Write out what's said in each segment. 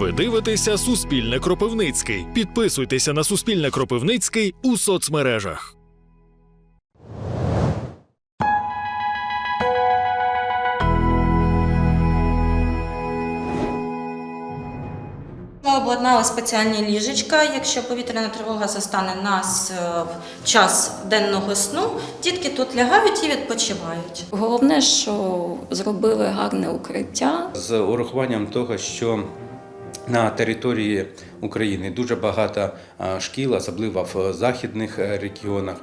Ви дивитеся Суспільне Кропивницький. Підписуйтеся на Суспільне Кропивницький у соцмережах. Ми обладнали спеціальні ліжечка. Якщо повітряна тривога застане нас е, в час денного сну, дітки тут лягають і відпочивають. Головне, що зробили гарне укриття. з урахуванням того, що на території України дуже багато шкіл, особливо в західних е, регіонах,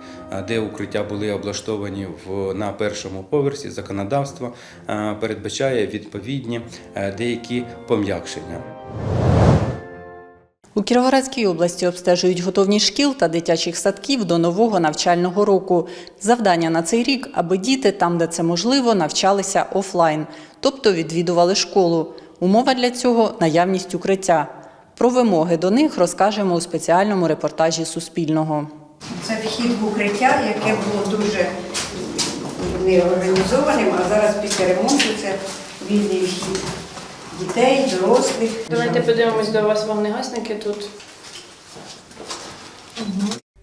де укриття були облаштовані в, на першому поверсі, законодавство передбачає відповідні е, деякі пом'якшення. У Кіровоградській області обстежують готовність шкіл та дитячих садків до нового навчального року. Завдання на цей рік, аби діти там, де це можливо, навчалися офлайн, тобто відвідували школу. Умова для цього наявність укриття. Про вимоги до них розкажемо у спеціальному репортажі Суспільного. Це вхід в укриття, яке було дуже неорганізованим, а зараз після ремонту це вільний вхід дітей, дорослих. Давайте подивимось до вас вогнегасники тут.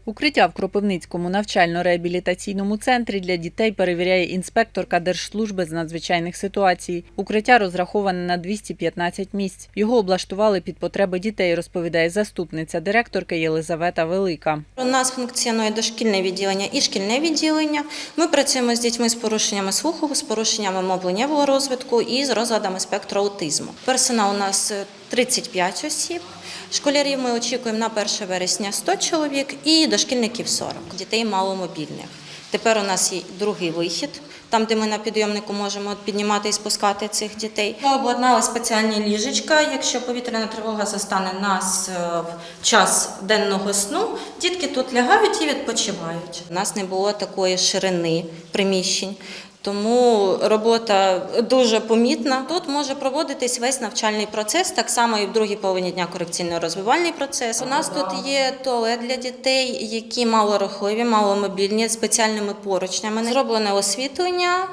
Укриття в Кропивницькому навчально-реабілітаційному центрі для дітей перевіряє інспекторка Держслужби з надзвичайних ситуацій. Укриття розраховане на 215 місць. Його облаштували під потреби дітей, розповідає заступниця директорки Єлизавета Велика. У нас функціонує дошкільне відділення і шкільне відділення. Ми працюємо з дітьми з порушеннями слуху, з порушеннями мовленнєвого розвитку і з розладами спектру аутизму. Персонал у нас е, 35 осіб. Школярів ми очікуємо на 1 вересня 100 чоловік і дошкільників 40. Дітей маломобільних. Тепер у нас є другий вихід, там, де ми на підйомнику можемо піднімати і спускати цих дітей. Ми обладнали спеціальні ліжечка. Якщо повітряна тривога застане нас е, в час денного сну, дітки тут лягають і відпочивають. У нас не було такої ширини приміщень. Тому робота дуже помітна. Тут може проводитись весь навчальний процес, так само і в другій половині дня корекційно-розвивальний процес. У нас тут є туалет для дітей, які малорухливі, маломобільні, спеціальними поручнями. Зроблене освітлення,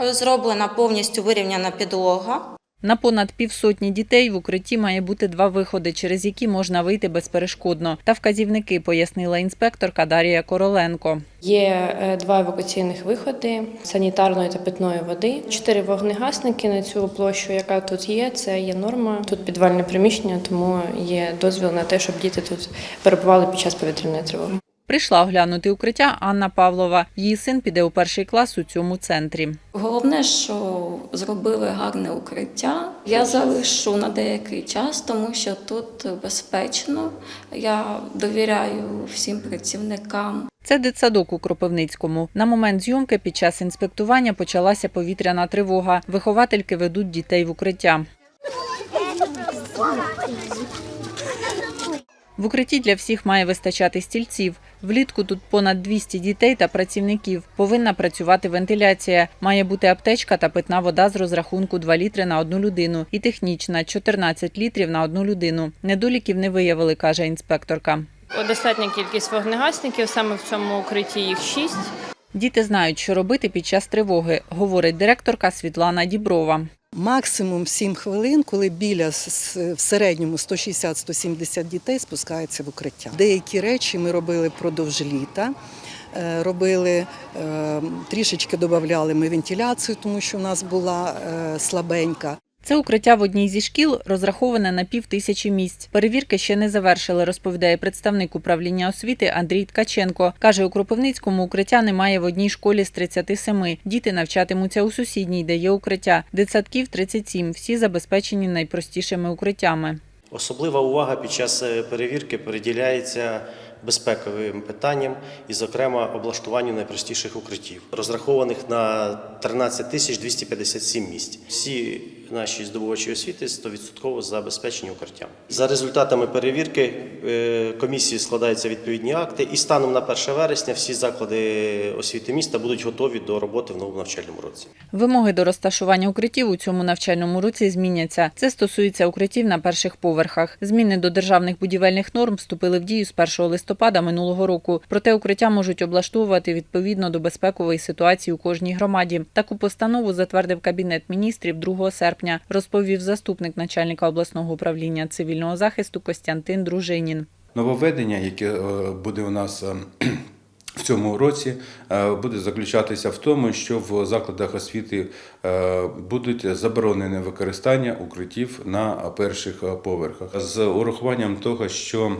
зроблена повністю вирівняна підлога. На понад півсотні дітей в укритті має бути два виходи, через які можна вийти безперешкодно. Та вказівники пояснила інспекторка Дарія Короленко. Є е, два евакуаційних виходи санітарної та питної води. Чотири вогнегасники на цю площу, яка тут є. Це є норма. Тут підвальне приміщення, тому є дозвіл на те, щоб діти тут перебували під час повітряної тривоги. Прийшла оглянути укриття Анна Павлова. Її син піде у перший клас у цьому центрі. Головне, що зробили гарне укриття. Я залишу на деякий час, тому що тут безпечно. Я довіряю всім працівникам. Це дитсадок у Кропивницькому. На момент зйомки під час інспектування почалася повітряна тривога. Виховательки ведуть дітей в укриття. В укритті для всіх має вистачати стільців. Влітку тут понад 200 дітей та працівників. Повинна працювати вентиляція. Має бути аптечка та питна вода з розрахунку 2 літри на одну людину і технічна 14 літрів на одну людину. Недоліків не виявили, каже інспекторка. Достатня кількість вогнегасників, саме в цьому укритті їх шість. Діти знають, що робити під час тривоги, говорить директорка Світлана Діброва. Максимум 7 хвилин, коли біля в середньому 160-170 дітей спускаються в укриття. Деякі речі ми робили впродовж літа. Е, Робили е, трішечки додавали ми вентиляцію, тому що в нас була е, слабенька. Це укриття в одній зі шкіл розраховане на пів тисячі місць. Перевірки ще не завершили, розповідає представник управління освіти Андрій Ткаченко. Каже, у Кропивницькому укриття немає в одній школі з 37. Діти навчатимуться у сусідній, де є укриття. Дитсадків 37. Всі забезпечені найпростішими укриттями. Особлива увага під час е, перевірки приділяється безпековим питанням і, зокрема, облаштуванню найпростіших укриттів, розрахованих на 13 тисяч 257 місць. Всі наші здобувачі освіти 100% забезпечені укриттям. За результатами перевірки е, комісії складаються відповідні акти, і станом на 1 вересня всі заклади освіти міста будуть готові до роботи в новому навчальному році. Вимоги до розташування укриттів у цьому навчальному році зміняться. Це стосується укриттів на перших поверхах. Зміни до державних будівельних норм вступили в дію з 1 листопада минулого року. Проте укриття можуть облаштовувати відповідно до безпекової ситуації у кожній громаді. Таку постанову затвердив Кабінет міністрів 2 серпня. Серпня, розповів заступник начальника обласного управління цивільного захисту Костянтин Дружинін. Нововведення, яке е, буде у нас е, в цьому році, е, буде заключатися в тому, що в закладах освіти будуть заборонені використання укриттів на перших поверхах з урахуванням того, що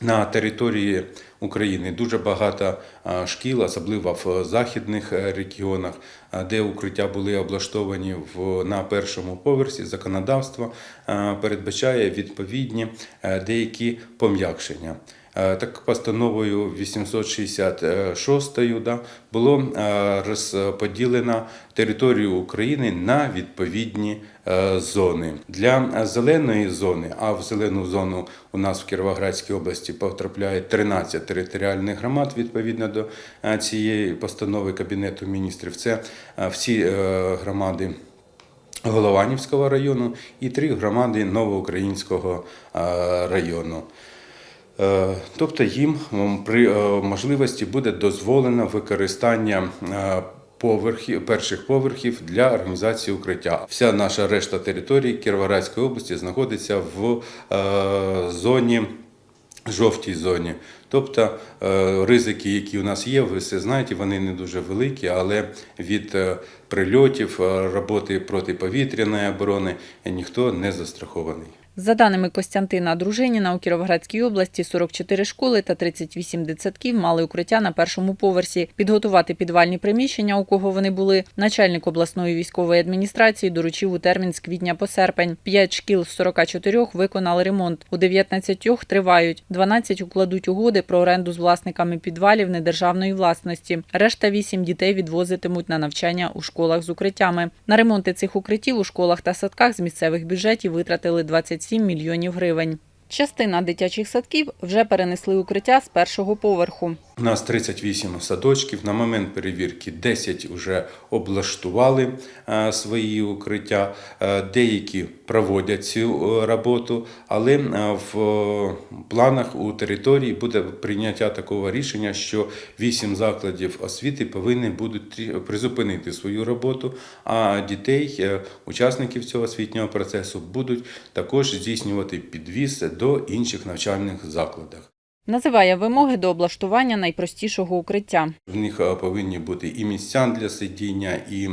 на території України дуже багато е, шкіл, особливо в західних е, регіонах, е, де укриття були облаштовані в, на першому поверсі. Законодавство е, передбачає відповідні е, деякі пом'якшення. Е, Так постановою 866 да, було е, розподілено територію України на відповідні е, зони. Для зеленої зони, а в зелену зону у нас в Кіровоградській області потрапляє 13 територіальних громад відповідно до цієї постанови Кабінету міністрів. Це всі громади. Голованівського району і три громади Новоукраїнського району. Е, Тобто їм при е, можливості буде дозволено використання е, поверхів, перших поверхів для організації укриття. Вся наша решта території Кіровоградської області знаходиться в зоні жовтій зоні. Тобто ризики, які у нас є, ви все знаєте, вони не дуже великі, але від прильотів, роботи протиповітряної оборони ніхто не застрахований. За даними Костянтина Дружиніна, у Кіровоградській області 44 школи та 38 дитсадків мали укриття на першому поверсі. Підготувати підвальні приміщення, у кого вони були, начальник обласної військової адміністрації доручив у термін з квітня по серпень. П'ять шкіл з 44 виконали ремонт. У 19 тривають. 12 укладуть угоди про оренду з власниками підвалів недержавної власності. Решта вісім дітей відвозитимуть на навчання у школах з укриттями. На ремонти цих укриттів у школах та садках з місцевих бюджетів витратили 27 мільйонів гривень. Частина дитячих садків вже перенесли укриття з першого поверху. У нас 38 садочків. На момент перевірки 10 вже облаштували е, свої укриття. Е, Деякі проводять цю е, роботу, але в планах у території буде прийняття такого рішення, що 8 закладів освіти повинні будуть призупинити свою роботу, а дітей, учасників цього освітнього процесу, будуть також здійснювати підвіз до інших навчальних закладів. Називає вимоги до облаштування найпростішого укриття. В них е, повинні бути і місця для сидіння, і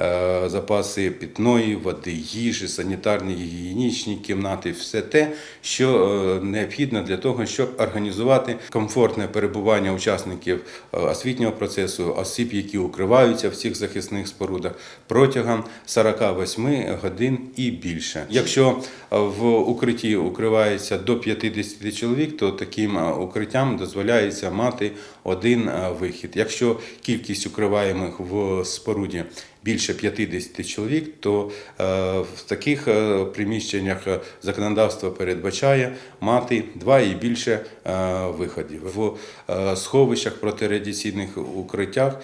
е, запаси питної води, їжі, санітарні гігієнічні кімнати, все те, що е, необхідно для того, щоб організувати комфортне перебування учасників е, освітнього процесу, осіб, які укриваються в цих захисних спорудах протягом 48 годин і більше. Якщо е, в укритті укривається до 50 чоловік, то таким укриттям дозволяється мати один е, вихід. Якщо кількість укриваємих в споруді більше 50 чоловік, то е, в таких е, приміщеннях законодавство передбачає мати два і більше виходів. В сховищах протирадіаційних укриттях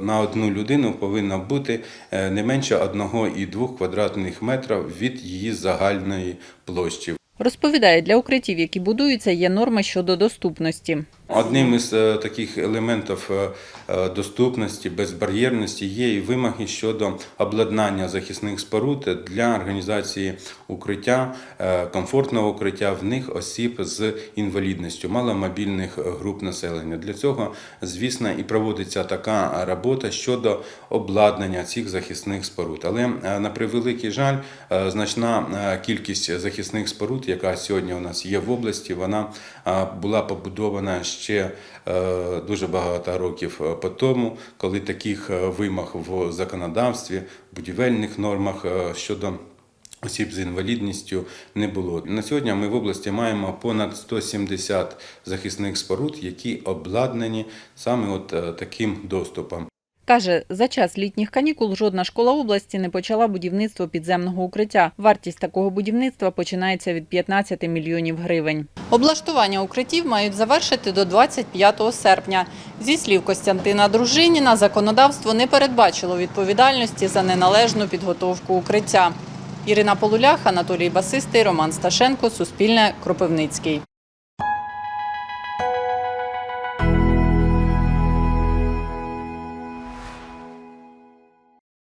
на одну людину повинно бути не менше 1,2 квадратних метрів від її загальної площі. Розповідає, для укриттів, які будуються, є норми щодо доступності. Одним із е, таких елементів е, е, доступності, безбар'єрності є і вимоги щодо обладнання захисних споруд для організації укриття, комфортного укриття в них осіб з інвалідністю, маломобільних груп населення. Для цього, звісно, і проводиться така робота щодо обладнання цих захисних споруд. Але на превеликий жаль, значна кількість захисних споруд, яка сьогодні у нас є в області, вона була побудована ще е, дуже багато років е, по тому, коли таких е, вимог в законодавстві, будівельних нормах щодо осіб з інвалідністю не було. На сьогодні ми в області маємо понад 170 захисних споруд, які обладнані саме от таким доступом. Каже, за час літніх канікул жодна школа області не почала будівництво підземного укриття. Вартість такого будівництва починається від 15 мільйонів гривень. Облаштування укриттів мають завершити до 25 серпня. Зі слів Костянтина Дружиніна, законодавство не передбачило відповідальності за неналежну підготовку укриття. Ірина Полулях, Анатолій Басистий, Роман Сташенко, Суспільне, Кропивницький.